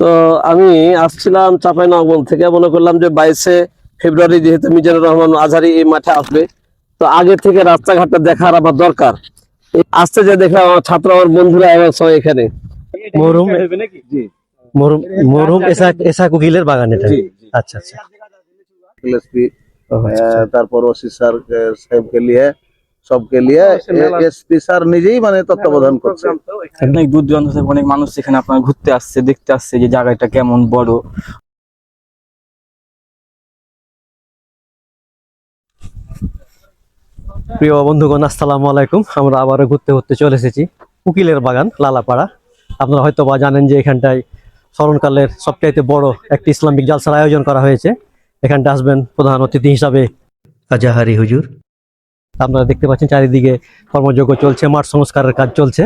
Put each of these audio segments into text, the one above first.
তো আমি আসছিলাম চাপাই নগর থেকে। মনে করলাম যে বাইশে ফেব্রুয়ারি যেহেতু মিজানুর রহমান আজহারি এই মাঠে আসবে তো আগে থেকে রাস্তাঘাটটা দেখার আমার দরকার। আসতে যে দেখলাম আমার ছাত্র আমার বন্ধুরা এবং সব এখানে। মরুম এসা এসা আচ্ছা আচ্ছা। তারপর ওসি স্যার সাহেবকে লিয়ে সবকে নিয়ে এসপি স্যার নিজেই মানে তত্ত্বাবধান করছে। অনেক দূর দূরান্ত থেকে অনেক মানুষ এখানে আপনার ঘুরতে আসছে দেখতে আসছে যে জায়গাটা কেমন বড়। প্রিয় বন্ধুগণ আসসালামু আলাইকুম। আমরা আবারও ঘুরতে ঘুরতে চলে এসেছি উকিলের বাগান লালাপাড়া। আপনারা হয়তো বা জানেন যে এখানটায় স্মরণকালের সবচাইতে বড় একটি ইসলামিক জালসার আয়োজন করা হয়েছে। এখানটা আসবেন প্রধান অতিথি হিসাবে। আজাহারি হুজুর। আপনারা দেখতে পাচ্ছেন চারিদিকে কর্মযজ্ঞ চলছে, মাঠ সংস্কারের কাজ চলছে।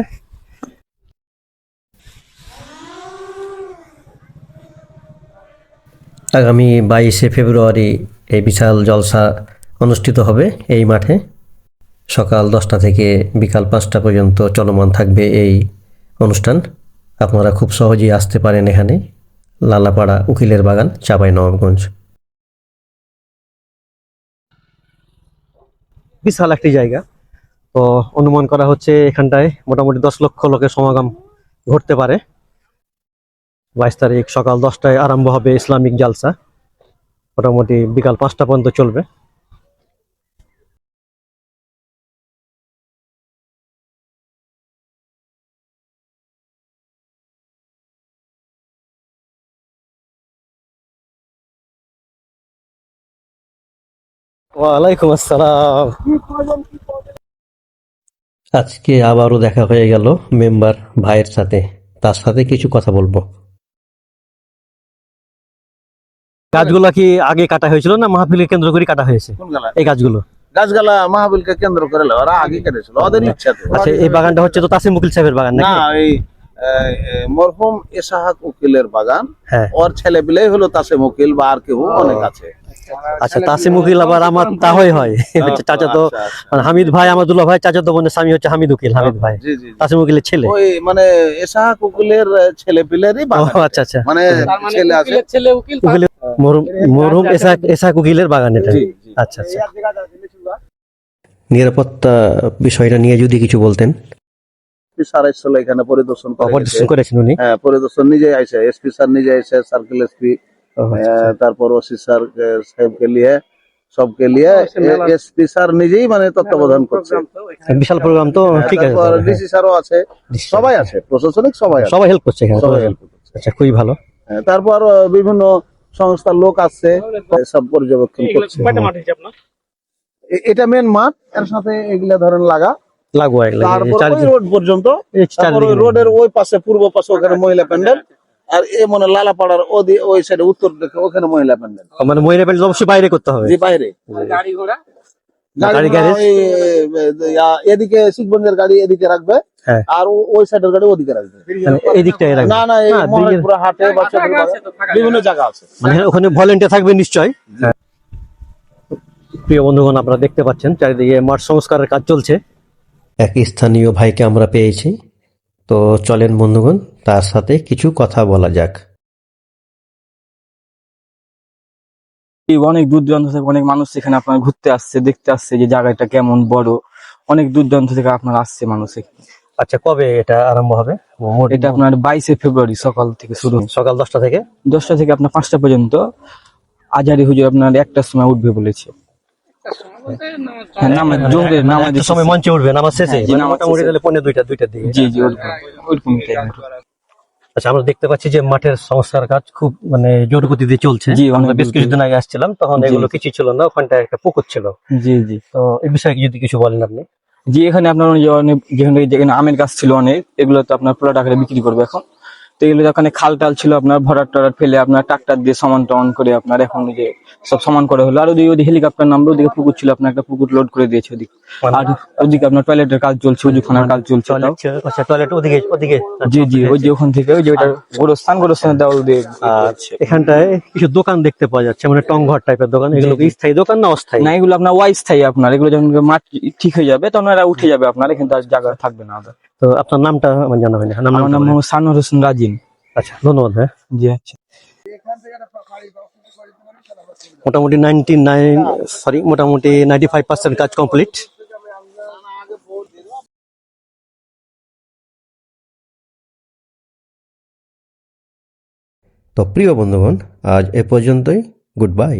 আগামী বাইশে ফেব্রুয়ারি এই বিশাল জলসা অনুষ্ঠিত হবে এই মাঠে। সকাল দশটা থেকে বিকাল পাঁচটা পর্যন্ত চলমান থাকবে এই অনুষ্ঠান। আপনারা খুব সহজেই আসতে পারেন এখানে। লালাপাড়া উকিলের বাগান চাপাই নবাবগঞ্জ বিশাল একটি জায়গা। তো অনুমান করা হচ্ছে এখানটায় মোটামুটি দশ লক্ষ লোকের সমাগম ঘটতে পারে। বাইশ তারিখ সকাল দশটায় আরম্ভ হবে ইসলামিক জালসা। মোটামুটি বিকাল পাঁচটা পর্যন্ত চলবে। ওয়ালাইকুম আসসালাম। আজকে আবারও দেখা হয়ে গেল মেম্বার ভাইয়ের সাথে। তার সাথে কিছু কথা বলব। গাছগুলো কি আগে কাটা হয়েছিল না মাহফিলকে কেন্দ্র করে কাটা হয়েছে? এই গাছগুলো। গাছগালা মাহবিলকে কেন্দ্র করে ওরা আগে কেটেছিল ওদের ইচ্ছা আচ্ছা এই বাগানটা হচ্ছে তো তাসিম মুকিল সাহেবের বাগান না এই মরহুম এসাহাক উকিলের বাগান। হ্যাঁ। ওর ছেলে পিলেই হলো তাসে উকিল বা আর কেউ অনেক আছে। আচ্ছা তাসিম মুকিল আবার আমার তাহই হয় চাচা তো আচ্ছা, আচ্ছা। মানে হামিদ ভাই আমাদুল্লাহ ভাই চাচা তো বোনের স্বামী হচ্ছে হামিদ উকিল হামিদ ভাই। জি জি জি। তাসিম উকিলের ছেলে। ওই মানে এসাহাক উকিলের ছেলে পিলেরই ও বাগান আচ্ছা আচ্ছা। মানে ছেলে আছে। ছেলে উকিল মরহুম মরহুম এসা এসা উকিলের বাগান এটা। আচ্ছা আচ্ছা। নিরাপত্তা বিষয়টা নিয়ে যদি কিছু বলতেন। এসপি স্যার এসেছিল এখানে পরিদর্শন পরিদর্শন গেছে। করেছেন উনি? হ্যাঁ পরিদর্শন নিজে আইসে এসপি স্যার নিজে আইসে সার্কেল এসপি তারপর ওসি স্যার সাহেবকে নিয়ে সবকে নিয়ে এসপি স্যার নিজেই মানে তত্ত্বাবধান করছে। বিশাল প্রোগ্রাম তো ঠিক আছে তারপর ডিসি স্যারও আছে। হ্যাঁ। সবাই আছে প্রশাসনিক সবাই আছে। সবাই হেল্প করছে এখানে সবাই help করছে। আচ্ছা খুবই ভালো। হ্যাঁ, তারপর বিভিন্ন সংস্থার লোক আসছে সব পর্যবেক্ষণ করছে। এটা মেন মাঠ এর সাথে এগুলা ধরেন লাগা। লাগোয়া রোড পর্যন্ত রোডের ওই পাশে পূর্ব পাশে ওখানে মহিলা প্যান্ডেল আর এ মনে লালাপাড়ার ওদি- ওই সাইডে উত্তর দিকে ওখানে মহিলা প্যান্ডেল। মানে মহিলা প্যান্ডেল অবশ্যই বাইরে করতে হবে। বাইরে। গাড়ি এদিকে শিখগঞ্জের গাড়ি এদিকে রাখবে হ্যাঁ। আর ওই সাইডের গাড়ি ওদিকে রাখবে। মানে রাখবে। না না হাটে বিভিন্ন জায়গা। আছে। মানে ওখানে ভলেন্টিয়ার থাকবে নিশ্চয় প্রিয় বন্ধুগণ আপনারা দেখতে পাচ্ছেন চারিদিকে মাঠ সংস্কারের কাজ চলছে। এক স্থানীয় ভাইকে আমরা পেয়েছি। তো চলেন বন্ধুগণ তার সাথে কিছু কথা বলা যাক। এই অনেক দূর দূরান্ত থেকে অনেক মানুষ এখানে আপনার ঘুরতে আসছে দেখতে আসছে যে জায়গাটা কেমন বড়। অনেক দূর দূরান্ত থেকে আপনার আসছে মানুষ এখানে। আচ্ছা কবে এটা আরম্ভ হবে? এটা আপনার বাইশে ফেব্রুয়ারি সকাল থেকে শুরু। সকাল দশটা থেকে? দশটা থেকে আপনার পাঁচটা পর্যন্ত আজারি হুজুর আপনার একটার সময় উঠবে বলেছে। সময় মঞ্চে শেষে হ্যাঁ, জি, মানে নামাজ মোটামুটি তাহলে পনেরো দুইটা দুইটার দিকে জি জি ওরকম ওরকম time এ। আচ্ছা আমরা দেখতে পাচ্ছি যে মাঠের সংস্কার কাজ খুব মানে জোর গতিতে চলছে। আমরা বেশ কিছুদিন আগে আসছিলাম তখন এগুলো কিছু ছিল না ওখানটায় একটা পুকুর ছিল। জি জি। তো এই বিষয়ে যদি কিছু বলেন আপনি। জি এখানে আপনার যেখানে যেখানে আমের গাছ ছিল অনেক এগুলো তো আপনার প্রোডাক্ট আকারে বিক্রি করবে এখন। তো এগুলো ওখানে খাল টাল ছিল আপনার ভরাট টরাট ফেলে আপনার ট্রাক্টর দিয়ে সমান টমান করে আপনার এখন যে সব সমান করে হলো। আর ওদিকে ওদিকে হেলিকপ্টার নামবে ওদিকে পুকুর ছিল আপনার একটা পুকুর লোড করে দিয়েছে ওদিকে। আর ওদিকে আপনার টয়লেটের কাজ চলছে ওজুখানার কাজ চলছে টয়লেট আচ্ছা টয়লেট ওদিকে ওদিকে। জি জি ওই যে ওখান থেকে ওই যে ওইটা গোরস্থান গোরস্থানের দেওয়াল দিয়ে আচ্ছা এখানটায় কিছু দোকান দেখতে পাওয়া যাচ্ছে মানে টংঘর টাইপের দোকান এগুলো কি স্থায়ী দোকান না অস্থায়ী? না এগুলো আপনার ওয়াই স্থায়ী আপনার এগুলো যখন মাঠ ঠিক হয়ে যাবে তখন এরা উঠে যাবে আপনার এখানে তো আর জায়গা থাকবে না। তো আপনার নামটা আমার জানা হয়নি। নাম আমার নাম মোহাম্মদ সানোর হোসেন রাজিন। আচ্ছা ধন্যবাদ ভাই জি আচ্ছা। মোটামুটি নাইনটি নাইন সরি মোটামুটি নাইনটি ফাইভ পার্সেন্ট কাজ কমপ্লিট তো প্রিয় বন্ধুগণ আজ এ পর্যন্তই। Good bye